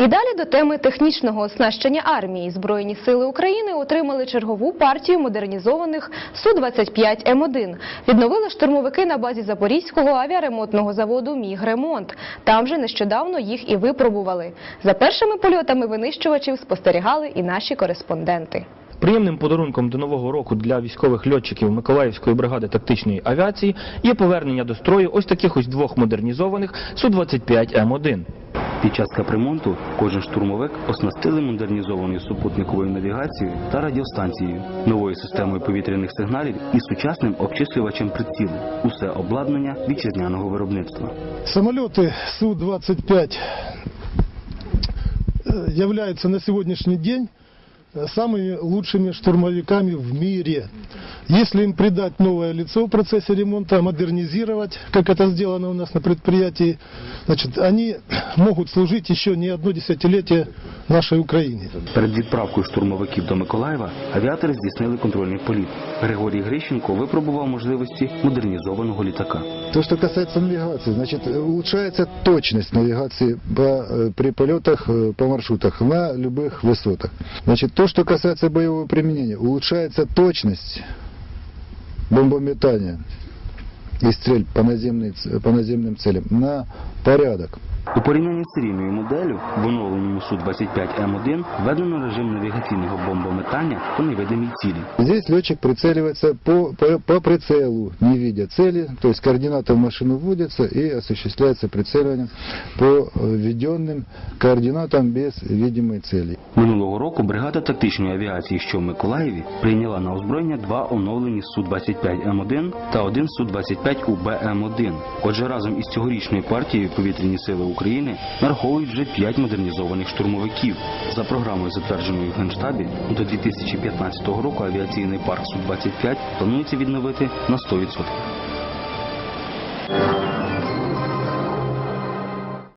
І далі до теми технічного оснащення армії. Збройні сили України отримали чергову партію модернізованих Су-25М1. Відновили штурмовики на базі Запорізького авіаремонтного заводу «Мігремонт». Там же нещодавно їх і випробували. За першими польотами винищувачів спостерігали і наші кореспонденти. Приємним подарунком до нового року для військових льотчиків Миколаївської бригади тактичної авіації є повернення до строю ось таких ось двох модернізованих Су-25М1. Під час капремонту кожен штурмовик оснастили модернізованою супутниковою навігацією та радіостанцією, новою системою повітряних сигналів і сучасним обчислювачем прицілу. Усе обладнання вітчизняного виробництва. Самолеты Су-25 э, являются на сегодняшний день э, самыми лучшими штурмовиками в мире. Если им придать новое лицо в процессе ремонта, модернизировать, как это сделано у нас на предприятии, значит, они могут служить еще не одно десятилетие нашей Украине. Перед відправкою штурмовиків до Миколаєва авіатори здійснили контрольний політ. Григорій Грищенко випробував можливості модернізованого літака. То, что касается навигации, значит, э, улучшается точность навигации по, э, при полетах э, по маршрутах на любых высотах. Значит, то, что касается боевого применения, улучшается точность бомбометания и стрельб по, наземной по наземным целям на порядок. У порівнянні з серійною моделлю в оновленому Су-25М1 введено режим навігаційного бомбометання по невидимій цілі. Здесь летчик прицеливается по, по, по прицелу, не видя цели, то есть координаты в машину вводятся и осуществляется прицеливание по э, введенным координатам без видимой цели. Минулого року бригада тактичної авіації, що в Миколаєві, прийняла на озброєння два оновлені Су-25М1 та один Су-25УБМ1. Отже, разом із цьогорічною партією повітряні сили України нараховують вже п'ять модернізованих штурмовиків. За програмою, затвердженою в Генштабі, до 2015 року авіаційний парк Су-25 планується відновити на 100%.